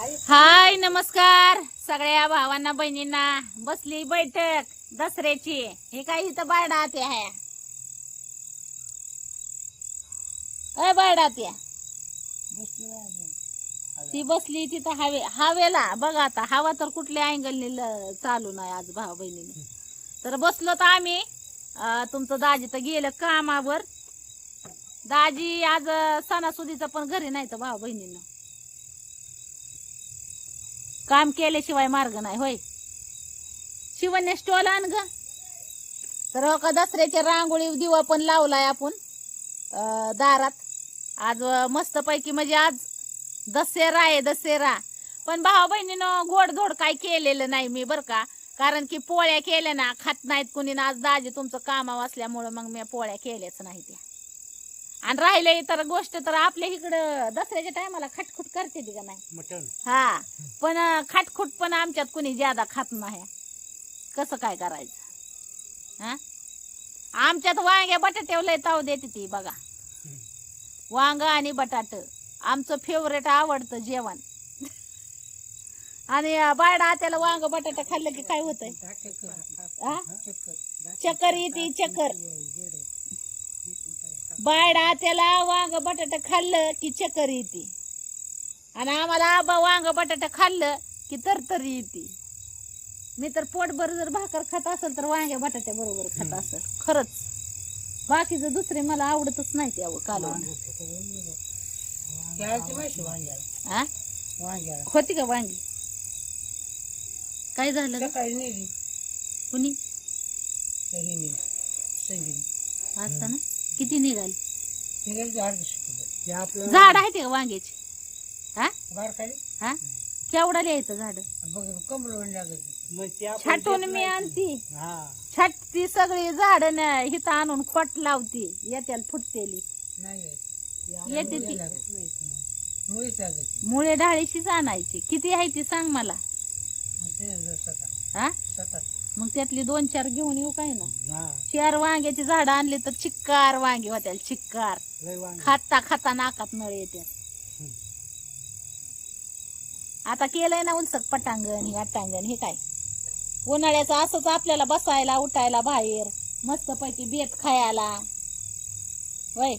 हाय नमस्कार. सगळ्या भावांना बहिणींना. बसली बैठक दसऱ्याची. हे काय इथं बायडा ते आहे काय बायडा त्या ती बसली तिथं हवे हवेला. बघा आता हवा तर कुठल्या अँगलने चालू नाही आज भाऊ बहिणीने. तर बसलो तर आम्ही. तुमचं दाजी तर गेलं कामावर. दाजी आज सणासुदीचं पण घरी नाही तर भाऊ बहिणीनं. काम केल्याशिवाय मार्ग नाही होय. शिवण्या स्टॉल आण ग. तर हो का दसऱ्याच्या रांगोळी दिवा पण लावलाय आपण दारात. आज मस्तपैकी म्हणजे आज दसेरा आहे दसेरा पण भाऊ बहिणीनं गोडधोड काय केलेलं नाही मी बरं का. कारण की पोळ्या केल्या ना खात नाहीत कुणी. ना आज दाजी तुमचं कामावर असल्यामुळं मग मी पोळ्या केल्याच नाही त्या. आणि राहिले इतर गोष्ट तर आपल्या इकडं दसऱ्याच्या टायमाला खटखुट करते ती का नाही? मटण. हा. पण खाटखुट पण आमच्यात कुणी ज्यादा खात नाही. कसं काय करायचं? हा? आमच्यात वांग्या बटाट्यावर ताव देते ती बघा. वांग आणि बटाट. आमचं फेवरेट आवडतं जेवण. आणि बायडा त्याला वांग बटाटा खाल्लं की काय होतंय? चक्कर येते चक्कर. बायडा त्याला वांग बटाटा खाल्लं की चक्कर येते. आणि आम्हाला आबा वांग बटाटा खाल्लं की तरतरी येते. मी तर पोटभर जर भाकर खात असेल तर वांग्या बटाट्या बरोबर खात असेल. खरंच. बाकीचं दुसरे मला आवडतच नाही ते कालवण. वांग्याला हा होती का वांगी? काय झालं कुणी? सहीने संजीने असं ना? किती निघाली? झाड आहे ते का वांग्याची? हा? हा? केवढा लिहायचं झाड? छाटून मी आणती. हा. छाटती सगळी झाड हिथं आणून खोट लावती. येत्याला फुटतेली. नाही येते. ती. मुळे डाळीशीच आणायची. किती आहे ती सांग मला. हा? मग त्यातली दोन चार घेऊन येऊ काय ना? चार वांग्याची झाडं आणली तर चिक्कार वांगी होत्या चिक्कार. खाता खाता नाकात नळ येते आता केलंय ना उलसक पटांगण हे अट्टांगण हे काय? उन्हाळ्याचं असंच आपल्याला बसायला उठायला बाहेर मस्त पैकी बेत खायला. होय.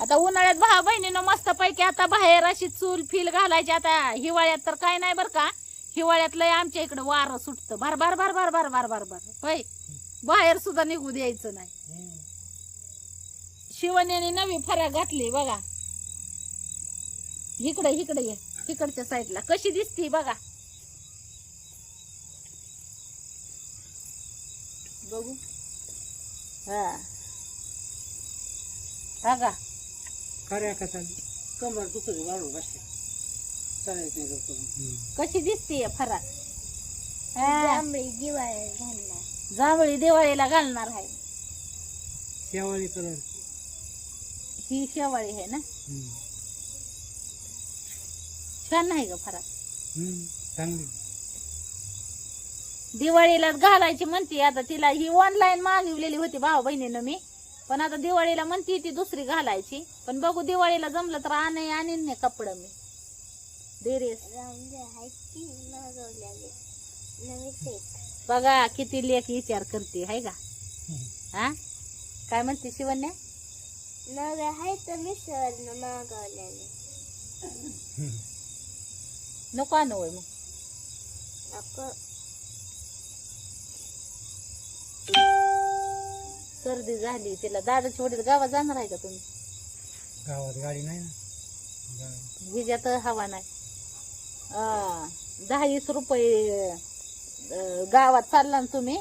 आता उन्हाळ्यात भावा बहिणीनं मस्त पैकी आता बाहेर अशी चूल फिल घालायची आता हिवाळ्यात तर काय नाही बर का? हिवाळ्यातलं आमच्या इकडं वारं सुटतं. भर भर भर भर भर भर भर भर. होय? बाहेर सुद्धा निघू द्यायचं नाही. शिवण्याने नवी फराक घातली बघा. इकडे इकडे ये. इकडच्या साईडला. कशी दिसती बघा. बघू. हा. हा का खऱ्या कसा कमर दुखत वाढू बसते कशी दिसतीये फराक हा, जांभळी दिवाळी घालणार. जांभळी दिवाळीला घालणार आहे. शेवाळी कलर. ही शेवाळी आहे ना? छान नाही का फराक चांगली. दिवाळीला घालायची म्हणते आता तिला ही ऑनलाईन मागवलेली होती भाऊ बहिणीनं मी. पण आता दिवाळीला म्हणते ती दुसरी घालायची. पण बघू दिवाळीला जमलं तर आणि आणीन नाही कपड मी. नवीन सेट बघा किती लेख विचार करते हाय का? हा? काय म्हणते शिवण्या? नवे हाय तर मिसळनं मागवलेले नको आणू होय मग. नको सर्दी झाली तिला दादाची वडील गावात जाणार आहे का तुम्ही? गावात गाडी नाही ना. विजात हवा नाही. दहा वीस रुपये अं, गावात चालला ना तुम्ही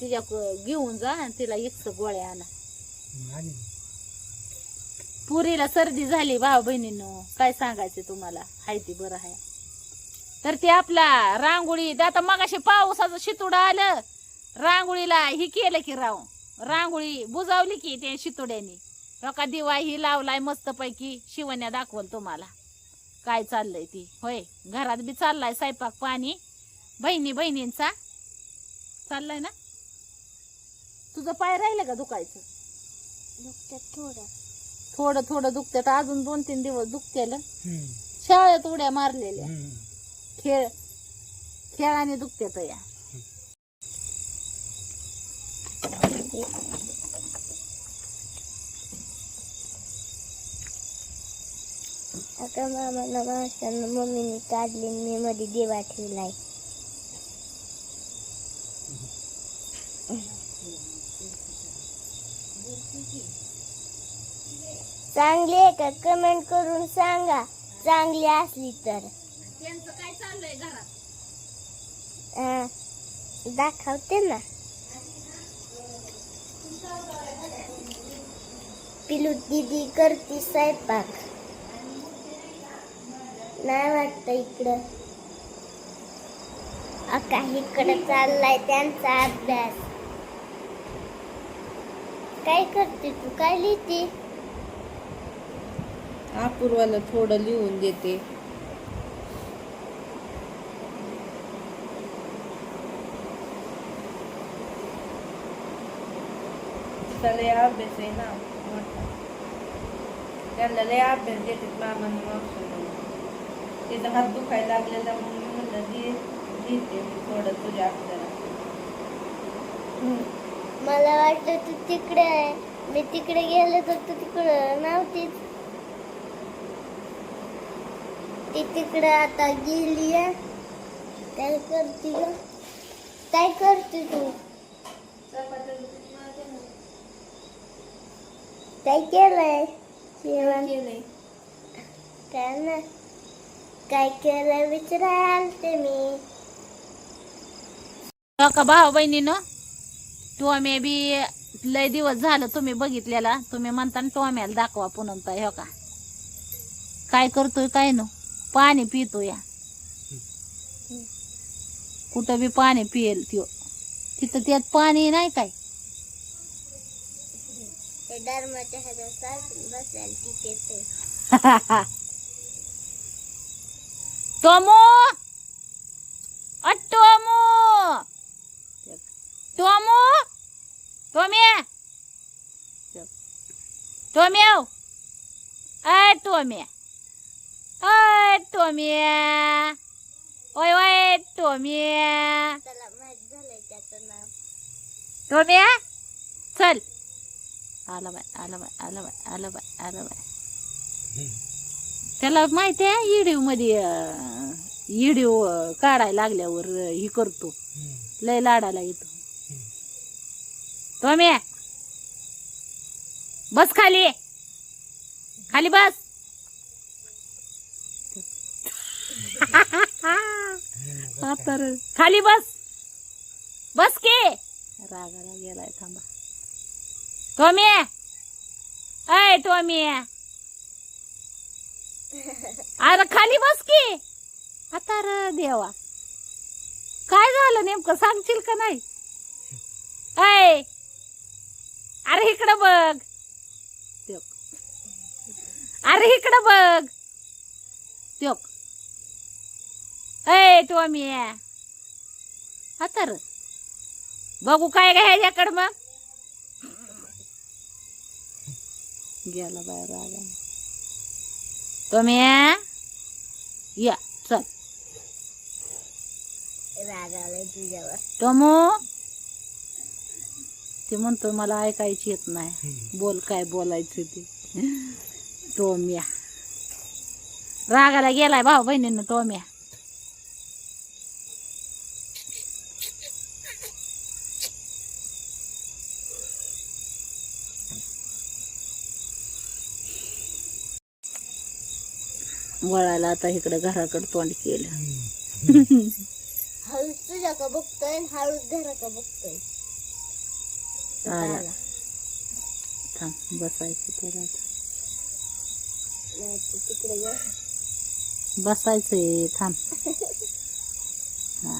तिच्या घेऊन जा आणि तिला एक गोळ्या आणा. आणि? पुरीला सर्दी झाली भाऊ बहिणीनं काय सांगायचं तुम्हाला? हाय ती बरं आहे तर ते आपला रांगोळी आता मगाशी पावसाचं शितुडं आलं. रांगोळीला ही केलं की राव रांगोळी बुजावली की ते शितुड्यानी. का दिवा ही लावलाय मस्त पैकी शिवण्या दाखवल तुम्हाला. काय चाललंय ती? होय घरात बी चाललाय स्वयंपाक पाणी. बहिणी बहिणींचा. चाललाय ना? तुझं पाय राहिलं का दुखायचं? थोडं. थोडं थोडं दुखतात अजून दोन तीन दिवस दुखतेल. शाळेत उड्या मारलेल्या. खेळ खेळाने दुखत्यात या. आता मामाला माणसानं मम्मीने काढली मी मध्ये देवा ठेवलाय. चांगली आहे का? कमेंट करून सांगा. चांगली असली तर. त्यांचं काय चाललंय घरात? अं, दाखवते ना. पिलू दीदी करते स्वयंपाक. नाही वाटत इकडं. अका इकडं चाललाय त्यांचा अभ्यास. काय करते तू? काय लिहिते? अपूर्वाला थोडं लिहून देते. लय अभ्यास आहे ना मोठा. त्यांना लय अभ्यास देते मामाने मग तिचा हात दुखायला लागलेला म्हणून मी म्हणलं दे लिहिते मी थोडं तुझ्या अक्षरात मला वाटलं तू तिकडे आहे. मी तिकडे गेले तर तू तिकडं नव्हतीच ती तिकडे आता गेली आहे. काय करते ग? काय करते तू? काय केलंय? जेवण? काय ना काय केलंय विचारायला आलते मी. हो का भाऊ बहिणीनं? टोम्या बी लय दिवस झालं तुम्ही बघितलेला. तुम्ही म्हणता ना टोम्याला दाखवा पुन्हा हो का? काय करतोय काय नो? पाणी पितो या. कुठं बी पाणी पियेल त्यो. तिथं त्यात पाणी नाही काय? ते धर्माच्या ह्याच्या सासून बसायला तिथे ते टोमो अटोमो टोमो टोम्या टोम्या अय टोम्या अय टोम्या ओय ओय टोम्या त्याला माहीत झालंय त्याचं त्याला माहिती आहे इडीवमध्ये इडीव काढायला लागल्यावर ही करतो. लय लाडाला येतो. टोम्या बस खाली. खाली बस. आता खाली बस. बस के. रागाला गेलाय थांबा. टोम्या अय टोम्या अरे खाली बस की. आता र देवा. काय झालं नेमकं? सांगशील का नाही? अय अरे इकडं बघ. अरे इकडं बघ. त्योक अय मी आता र. बघू काय काय ह्याच्याकडं मग. गेला बाहेर रागा टोमिया या चल तुझ्यावर टोमो ते म्हणतो मला ऐकायची येत नाही. बोल काय बोलायचं ते. टोम्या. रागाला गेलाय भाऊ बहिणीनं टोम्या. वळायला आता इकडे घराकडे तोंड केलं. हळूच तुझ्या का बघतोय हळूच घरा का बघतोय? आला. थांब बसायचं त्याला तिकडे बसायचंय थांब. हा.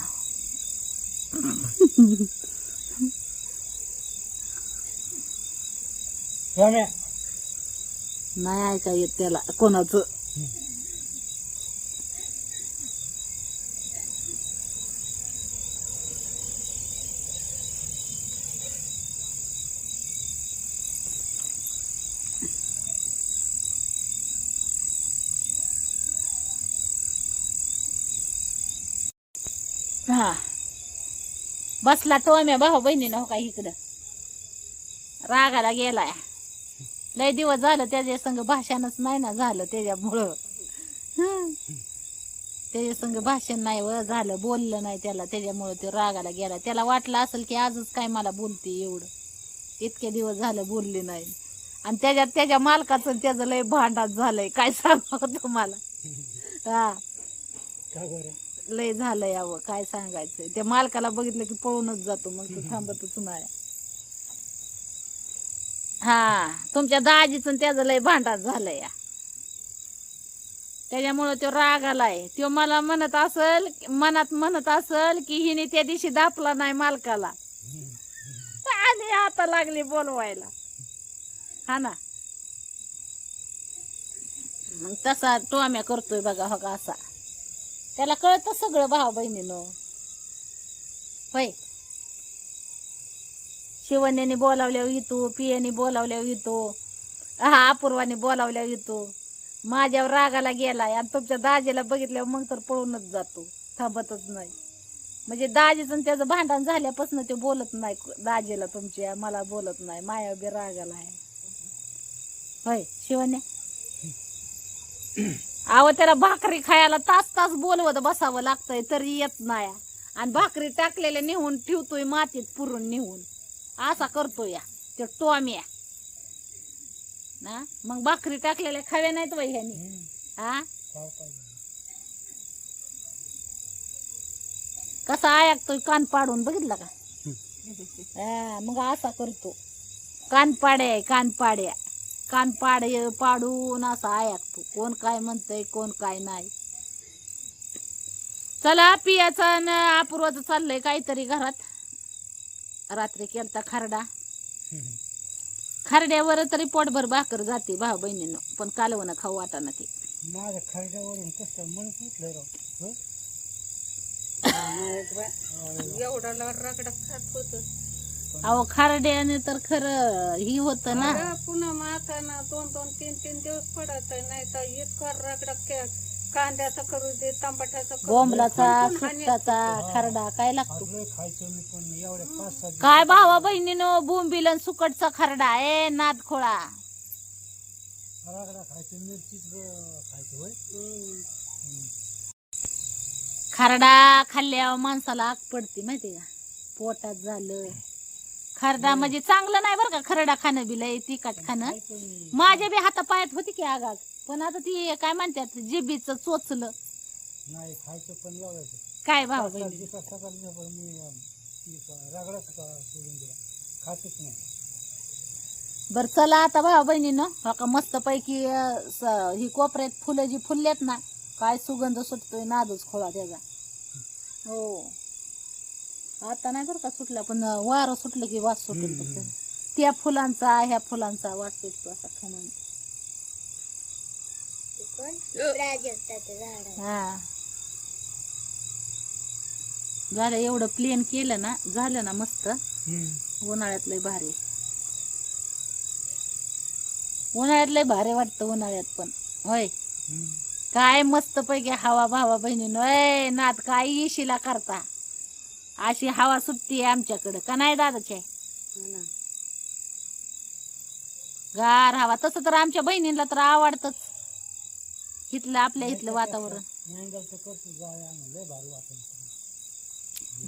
नाही ऐका येत त्याला कोणाचं हा बसला टोम्या भाऊ बहिणीनं हो का इकडं. रागाला गेलाय. लय दिवस झालं त्याच्या संग भाषणच नाही ना झालं त्याच्यामुळं. त्याच्या संग भाषण नाही व झालं बोललं नाही त्याला त्याच्यामुळं ते रागाला गेला. त्याला वाटलं असेल की आजच काय मला बोलते एवढं. इतके दिवस झालं बोलले नाही. आणि त्याच्यात त्याच्या मालकाचं त्याचं लय भांडात झालंय. काय सांगावं तुम्हाला? हा. बरं? लय झालं यावं काय सांगायचं त्या मालकाला बघितलं की पळूनच जातो मग तो थांबतच नाही हा तुमच्या दाजीच त्याचं लय भांडात झालं या. त्याच्यामुळं तो राग आलाय. तो मला म्हणत असल मनात म्हणत असल की हिने त्या दिवशी दापला नाही मालकाला. आणि आता लागली बोलवायला. हा ना? मग तसा टोम्या करतोय बघा हो का असा. त्याला कळतं सगळं भाव बहिणीनं. होय. शिवण्याने बोलावल्यावर येतो पियाने बोलावल्यावर येतो हा अपूर्वाने बोलावल्यावर येतो. माझ्यावर रागाला गेलाय आणि तुमच्या दाजीला बघितल्यावर मग तर पळूनच जातो थांबतच नाही. म्हणजे दाजीचं त्याचं भांडण झाल्यापासून ते बोलत नाही दाजीला तुमच्या मला बोलत नाही माया बी रागाला आहे. होय शिवण्या अहो त्याला भाकरी खायला तास तास बोलवत बसावं लागतंय तरी येत नाही. आणि भाकरी टाकलेल्या नेहून ठेवतोय मातीत पुरून नेहून असा करतोय या ते टोम्या ना? मग भाकरी टाकलेल्या खाव्या नाहीत बाई ह्यानी. हा कसा ऐकतोय कान पाडून बघितला का? हा, मग असा करतो. कान पाड्या कान पाड्या. कान पाडे पाडून असा ऐकतो कोण काय म्हणतंय कोण काय नाही. चला पियाचा न अपूर्वाचं चाललंय काहीतरी घरात. रात्री केलता खरडा. खरड्यावर तरी पोटभर भाकर जाते भाऊ बहिणीनं पण कालवणं खाऊ वाटाना ते. माझ्या खरड्यावरून कसं मन सुटलं राव. हं? एवढा रगडा खात होत. अहो खरड्याने तर खरं ही होत ना. पुन्हा माताना दोन दोन तीन तीन दिवस पडत नाही तर इतका रगडा कांद्याचा करू दे करू दे. बोंबलाचा पण- आणि- खरडा काय लागतो? आपलं खायचं मी पण. एवढ्या पाच सात काय भावा बहिणीनं बोंबिलन सुकटचा खरडा ए नाद खोळा. रागडा खायचं मिरचीच ब- खायचं होय. खरडा खाल्ल्यावर माणसाला आग पडते माहिती का? पोटात झालं खरडा म्हणजे चांगलं नाही बरं का खरडा खाणं बी लय तिखट खाणं. माझ्या बी हातापायात होती की आग आग पण आता ती काय म्हणतात जिबीचं चोचलं. नाही खायचं पण काय भाऊ बर चला आता भाऊ बहिणीनं. का मस्त पैकी ही कोपऱ्यात फुलं जी फुललेत ना काय सुगंध सुटतोय नादच खोळा त्याचा. हो. आता नाही बरं का सुटला पण वारं सुटलं की वास सुटेल. त्या फुलांचा ह्या फुलांचा वास सुटतो असा खमंग. कोण? प्राजक्ताचं झाड आहे. हा. झालं एवढं प्लेन केलं ना झालं ना मस्त. उन्हाळ्यात लय भारी. उन्हाळ्यात लय भारी वाटतं उन्हाळ्यात पण. होय. काय मस्त पैकी हवा भावा बहिणीनो ए नात काय इशिला करता? अशी हवा सुटती आमच्याकडं. का नाही दादाच्या? गार हवा. तसं तर आमच्या बहिणीला तर आवडतच. इथलं आपल्या इथलं वातावरण.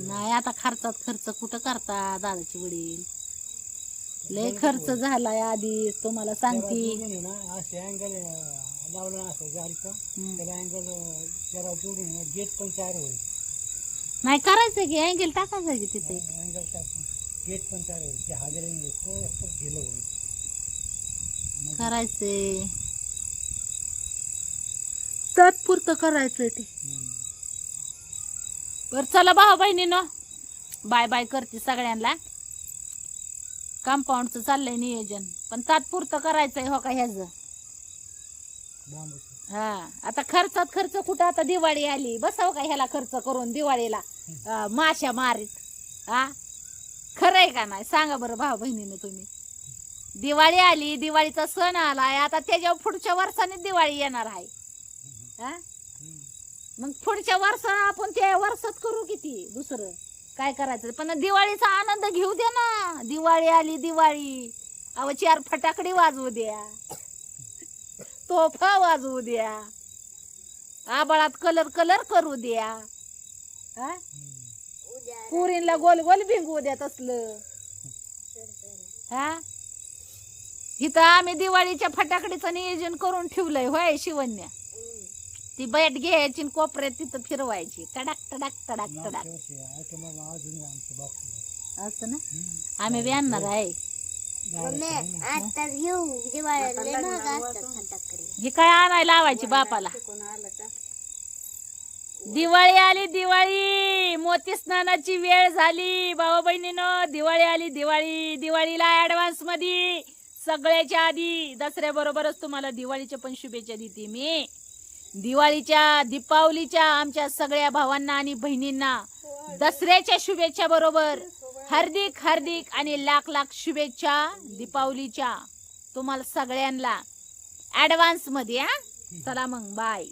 नाही आता खर्चात खर्च कुठं करता दादाचे वडील? लय खर्च झालाय आधीच तुम्हाला सांगते. अँगल गेट पण तयार होईल. नाही करायचं की अँगल टाकायचं की तिथे. अँगल टाकून. गेट पण होईल ते हाजरीने गेलं होईल करायचंय. तात्पुरतं करायचंय ते. बर चला भाऊ बहिणीनो. बाय बाय करते सगळ्यांना. कंपाऊंडचं चाललंय नियोजन. पण तात्पुरतं करायचंय हो का ह्याच? हा. आता खर्चात खर्च कुठं? आता दिवाळी आली. बसाव का ह्याला खर्च करून दिवाळीला? अं, माश्या मारीत. हा? खरंय का नाही? सांगा बरं भाऊ बहिणीनं तुम्ही. दिवाळी आली दिवाळीचा सण आलाय. आता त्याच्या पुढच्या वर्षाने दिवाळी येणार आहे. हा? मग पुढच्या वर्षात आपण त्या वर्षात करू किती? दुसरं? काय करायचं? पण दिवाळीचा आनंद घेऊ दे ना. दिवाळी आली दिवाळी. अव चार फटाकडी वाजवू द्या. तोफा वाजवू द्या. आबाळात कलर कलर करू द्या. हा? पुरीला गोल गोल भिंगू द्या तसलं. हा? इथं आम्ही दिवाळीच्या फटाकडीचं नियोजन करून ठेवलंय होय शिवन्या. ती बैठ घ्यायची आणि कोपऱ्यात तिथं फिरवायची. तडाक तडाक तडाक तडाक असं ना? आम्ही आणणार आहे. मम्मी आता घेऊ. दिवाळीला लय महाग असतात फटाकडे. हे काय आणायला लावायची बापाला? दिवाळी आली दिवाळी. मोती स्नानाची वेळ झाली. भाऊ बहिणीनं दिवाळी आली दिवाळी. दिवाळीला ऍडव्हान्समध्ये सगळ्याच्या आधी दसऱ्याबरोबरच तुम्हाला दिवाळीच्या पण शुभेच्छा देते मी. दिवाळीच्या दीपावलीच्या आमच्या सगळ्या भावांना आणि बहिणींना दसऱ्याच्या शुभेच्छा बरोबर हार्दिक हार्दिक आणि लाख लाख शुभेच्छा दीपावलीच्या तुम्हाला सगळ्यांना. ॲडव्हान्समध्ये हा? चला मग बाय